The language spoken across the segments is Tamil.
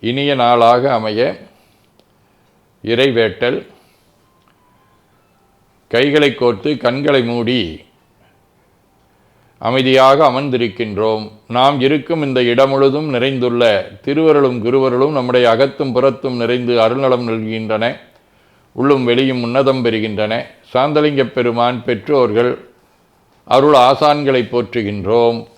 இனிய நாளாக அமைய இறைவேட்டல். கைகளை கோர்த்து கண்களை மூடி அமைதியாக அமர்ந்திருக்கின்றோம். நாம் இருக்கும் இந்த இடம் முழுதும் நிறைந்துள்ள திருவருளும் குருவருளும் நம்முடைய அகத்தும் புறத்தும் நிறைந்து அருள்நலம் நல்கின்றன. உள்ளும் வெளியும் உன்னதம் பெறுகின்றன. சாந்தலிங்கப் பெருமான் பெற்றோர்கள் அருள் ஆசான்களை போற்றுகின்றோம்.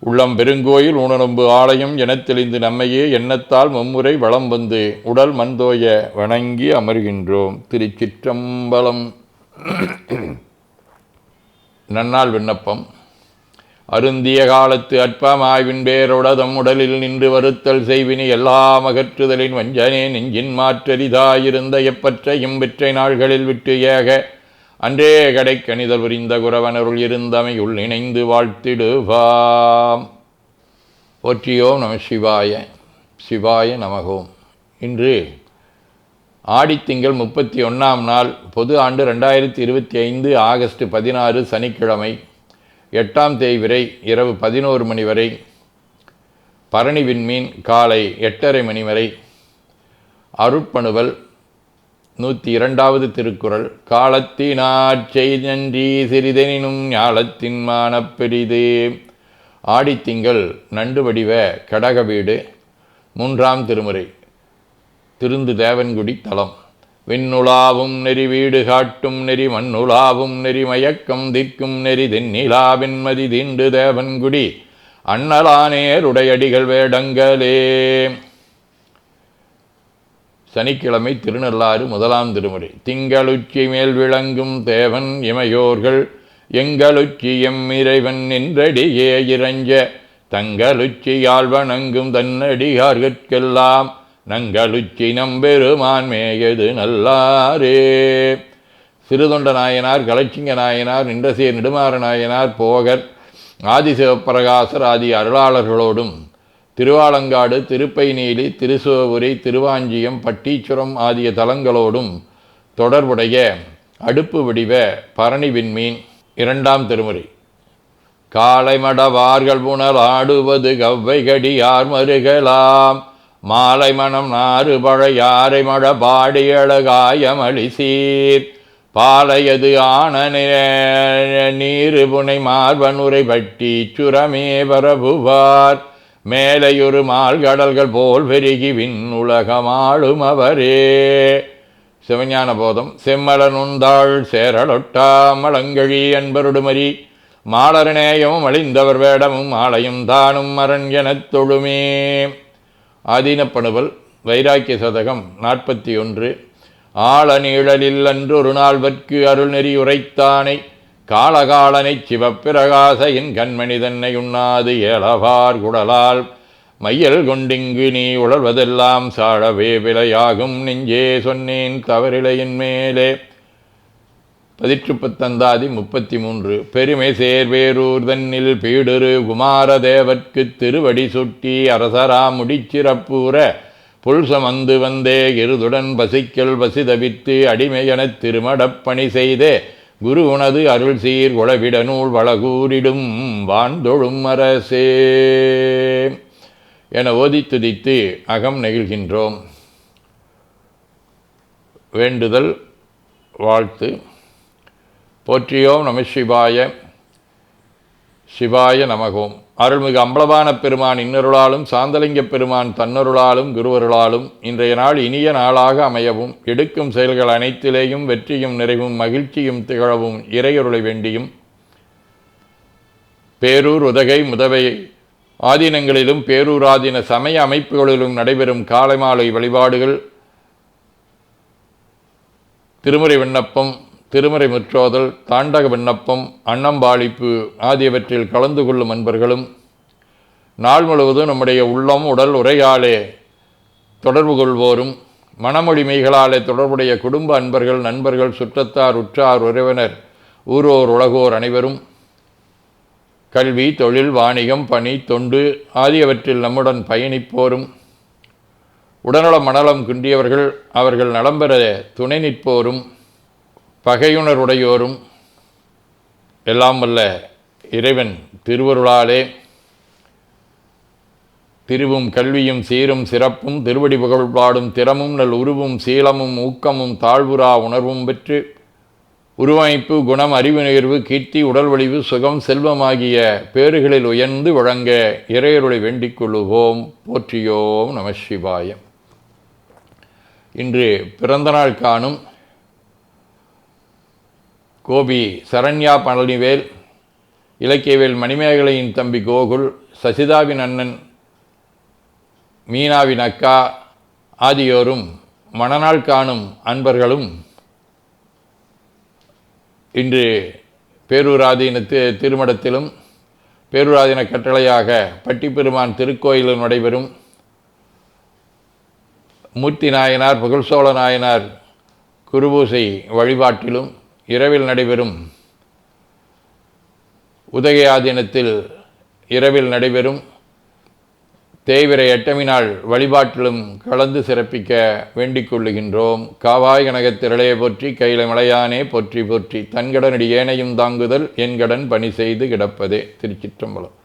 உள்ளம் பெருங்கோயில் உணரும்பு ஆலயம் எனத் தெளிந்து நம்மையே எண்ணத்தால் மும்முறை வளம் வந்து உடல் மந்தோய வணங்கி அமர்கின்றோம். திருச்சிற்றம்பலம். நன்னாள் விண்ணப்பம். அருந்திய காலத்து அற்பமாய்வின் பேரொடதம் உடலில் நின்று வருத்தல் செய்வினி எல்லா மகற்றுதலின் வஞ்சனே நெஞ்சின் மாற்றரிதாயிருந்த எப்பற்ற வெற்றை நாள்களில் விட்டு ஏக அன்றே கடை கணிதல் புரிந்த குரவனருள் இருந்தமையுள் இணைந்து வாழ்த்திடுவாம். போற்றியோம் நம சிவாய சிவாய நமகோம் இன்று ஆடித்திங்கள் முப்பத்தி ஒன்றாம் நாள் பொது ஆண்டு ரெண்டாயிரத்தி இருபத்தி ஐந்து ஆகஸ்ட் பதினாறு சனிக்கிழமை எட்டாம் தேய்விரை இரவு பதினோரு மணி வரை பரணி விண்மீன் காலை எட்டரை மணி வரை அருட்பணுவல் நூற்றி இரண்டாவது திருக்குறள். காலத்தினாற்றை நன்றி சிறிதெனினும் ஞாலத்தின் மானப் பெரிது. ஆடித்திங்கள் நண்டு வடிவ கடக வீடு. மூன்றாம் திருமுறை. திருந்து தேவன்குடி தலம். விண்ணுலாவும் நெறி வீடு காட்டும் நெறி மண்ணுலாவும் நெறி மயக்கம் திக்கும் நெறி தென்னிலா வெண்மதி திண்டு தேவன்குடி. அண்ணலானேருடையடிகள் வேடங்களே. சனிக்கிழமை திருநள்ளாறு முதலாம் திருமுறை. திங்களுச்சி மேல் விளங்கும் தேவன் இமையோர்கள் எங்களுச்சி எம் இறைவன் நின்றடியே இறஞ்ச தங்களுச்சியால் வணங்கும் தன்னடியார்கட்கெல்லாம் நங்களுச்சி நம்பெருமான் மேயது நல்லாரே. சிறுதொண்ட நாயனார் கலச்சிங்க நாயனார் நின்றசீர் நெடுமாற நாயனார் போகர் ஆதிசிவப்பிரகாசர் ஆதி அருளாளர்களோடும் திருவாலங்காடு திருப்பைநீலி திருசுவபுரி திருவாஞ்சியம் பட்டீச்சுரம் ஆகிய தலங்களோடும் தொடர்புடைய அடுப்பு வடிவ பரணி விண்மீன் இரண்டாம் திருமுறை. காலைமடவார்கள் புனல் ஆடுவது கவ்வை கடியார் மருகலாம் மாலை மணம் நாறு பழையாறை மட பாடியழகாயமளி சீர். பாலையது ஆன நீரு புனை மார்பனுரை பட்டி சுரமே பரபுவார். மேலையொரு மால்கடல்கள் போல் பெருகி விண் உலகமாளும் அவரே. சிவஞான போதம் செம்மலனுந்தாள் சேரலொட்டா மலங்கழி அன்பருடுமரி மாலரநேயமும் அழிந்தவர் வேடமும் ஆலயம் தானும் மரண் எனத் தொழுமே. ஆதீனப்பணுவல் வைராக்கிய சதகம் நாற்பத்தி ஒன்று. ஆள நீழலில் அன்றொரு நாள்வர்க்கு அருள்நெறி உரைத்தானை. காலகாலனை சிவப்பிரகாசையின் கண்மணி தன்னை உண்ணாது ஏலவார் குடலால். மையல் கொண்டிங்கு நீ உழல்வதெல்லாம் சாழவே விலையாகும் நெஞ்சே சொன்னேன் தவறிலையின் மேலே. பதிற்று பத்தந்தாதி முப்பத்தி மூன்று பெருமை சேர்வேரூர் தன்னில் பீடுரு குமாரதேவர்க்கு திருவடி சுட்டி அரசரா முடிச்சிறப்பூர புல்சமந்து வந்தே இருதுடன் பசிக்கல் பசிதவித்து அடிமையெனத் திருமடப்பணி செய்தே. குரு உனது அருள் சீர் உளவிட நூல் வளகூரிடும் வான்தொழும் அரசே. என ஓதி துதித்து அகம் நெகிழ்கின்றோம். வேண்டுதல் வாழ்த்து. போற்றியோம் நம சிவாய சிவாய நமகோம். அருள்மிகு அம்பலவான பெருமான் இன்னருளாலும் சாந்தலிங்க பெருமான் தன்னருளாலும் குருவருளாலும் இன்றைய நாள் இனிய நாளாக அமையவும் எடுக்கும் செயல்கள் அனைத்திலேயும் வெற்றியும் நிறைவும் மகிழ்ச்சியும் திகழவும் இறையருளை வேண்டியும். பேரூர் உதகை முதவை ஆதீனங்களிலும் பேரூராதீன சமய அமைப்புகளிலும் நடைபெறும் காலை மாலை வழிபாடுகள் திருமுறை விண்ணப்பம் திருமறை முற்றோதல் தாண்டக விண்ணப்பம் அன்னம்பாளிப்பு ஆகியவற்றில் கலந்து கொள்ளும் அன்பர்களும் நாள் முழுவதும் நம்முடைய உள்ளம் உடல் உரையாலே தொடர்பு கொள்வோரும் மனமொழிமைகளாலே தொடர்புடைய குடும்ப அன்பர்கள் நண்பர்கள் சுற்றத்தார் உற்றார் உறவினர் ஊரோர் உலகோர் அனைவரும் கல்வி தொழில் வாணிகம் பணி தொண்டு ஆகியவற்றில் நம்முடன் பயணிப்போரும் உடல்நலம் மனலம் குன்றியவர்கள் அவர்கள் நலம் பெற துணை நிற்போரும் பகையுணருடையோரும் எல்லாம் வல்ல இறைவன் திருவருளாலே திருவும் கல்வியும் சீரும் சிறப்பும் திருவடி புகழ்பாடும் திறமும் நல் உருவும் சீலமும் ஊக்கமும் தாழ்வுரா உணர்வும் பெற்று உருவமைப்பு குணம் அறிவு நேர்வு கீர்த்தி உடல் வலிவு சுகம் செல்வமாகிய பேறுகளில் உயர்ந்து வழங்க இறையருளை வேண்டிக் கொள்ளுவோம். போற்றியோம் நம சிவாயம். இன்று பிறந்தநாள் காணும் கோபி சரண்யா பழனிவேல் இலக்கியவேல் மணிமேகலையின் தம்பி கோகுல் சசிதாவின் அண்ணன் மீனாவின் அக்கா ஆகியோரும் மணநாள் காணும் அன்பர்களும் இன்று பேரூராதீன திருமடத்திலும் பேரூராதீன கட்டளையாக பட்டிப்பெருமான் திருக்கோயிலில் நடைபெறும். மூர்த்தி நாயனார் புகழ்சோழ நாயனார் குருபூசை வழிபாட்டிலும் இரவில் நடைபெறும் உதகையாதீனத்தில் இரவில் நடைபெறும் தேய்விரை எட்டமி நாள் வழிபாட்டிலும் கலந்து சிறப்பிக்க வேண்டிக் கொள்ளுகின்றோம். காவாய் கனகத்திரளையை போற்றி கையில மலையானே போற்றி போற்றி தன்கடனடி ஏனையும் தாங்குதல் என் கடன் பணி செய்து கிடப்பதே. திருச்சிற்றம்பலம்.